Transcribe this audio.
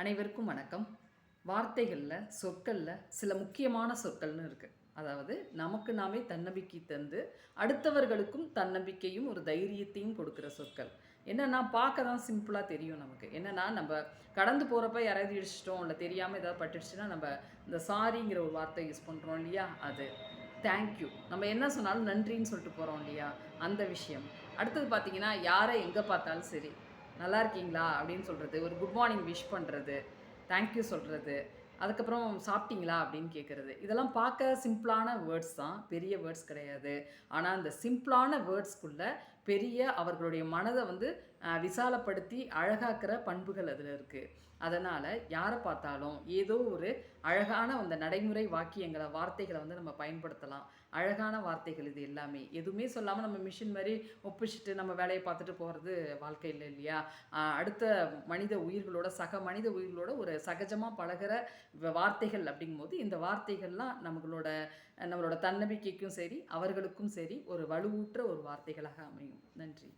அனைவருக்கும் வணக்கம். வார்த்தைகளில் சொற்களில் சில முக்கியமான சொற்கள்னு இருக்குது அதாவது நமக்கு நாமே தன்னம்பிக்கை தந்து அடுத்தவர்களுக்கும் தன்னம்பிக்கையும் ஒரு தைரியத்தையும் கொடுக்குற சொற்கள். என்னன்னா பார்க்க தான் சிம்பிளாக தெரியும் நமக்கு. என்னென்னா நம்ம கடந்து போகிறப்ப யாராவது இடிச்சிட்டோம் இல்லை தெரியாமல் ஏதாவது பட்டுடுச்சுன்னா நம்ம இந்த சாரிங்கிற ஒரு வார்த்தை யூஸ் பண்ணுறோம் இல்லையா? அது. தேங்க்யூ நம்ம என்ன சொன்னாலும் நன்றின்னு சொல்லிட்டு போகிறோம் இல்லையா? அந்த விஷயம். அடுத்தது பார்த்தீங்கன்னா யாரை எங்கே பார்த்தாலும் சரி. நல்லா இருக்கீங்களா அப்படின்னு சொல்கிறது ஒரு குட் மார்னிங் விஷ் பண்ணுறது தேங்க்யூ சொல்கிறது அதுக்கப்புறம் சாப்பிட்டீங்களா அப்படின்னு கேட்குறது இதெல்லாம் பார்க்க சிம்பிளான வேர்ட்ஸ் தான் பெரிய வேர்ட்ஸ் கிடையாது. ஆனால் அந்த சிம்பிளான வேர்ட்ஸ்க்குள்ளே பெரிய அவர்களுடைய மனதை வந்து விசாலப்படுத்தி அழகாக்கிற பண்புகள் அதில் இருக்குது அதனால் யாரை பார்த்தாலும் ஏதோ ஒரு அழகான அந்த நடைமுறை வாக்கியங்களை வார்த்தைகளை வந்து நம்ம பயன்படுத்தலாம். அழகான வார்த்தைகள் இது எல்லாமே. எதுவுமே சொல்லாமல் நம்ம மிஷின் மாதிரி ஒப்பிச்சுட்டு நம்ம வேலையை பார்த்துட்டு போகிறது வாழ்க்கை இல்லை இல்லையா அடுத்த மனித உயிர்களோட சக மனித உயிர்களோட ஒரு சகஜமாக பழகுற வ- வார்த்தைகள் அப்படிங்கும்போது இந்த வார்த்தைகள்லாம் நம்மளோட நம்மளோட தன்னம்பிக்கைக்கும் சரி அவர்களுக்கும் சரி ஒரு வலுவூற்ற ஒரு வார்த்தைகளாக அமையும். நன்றி.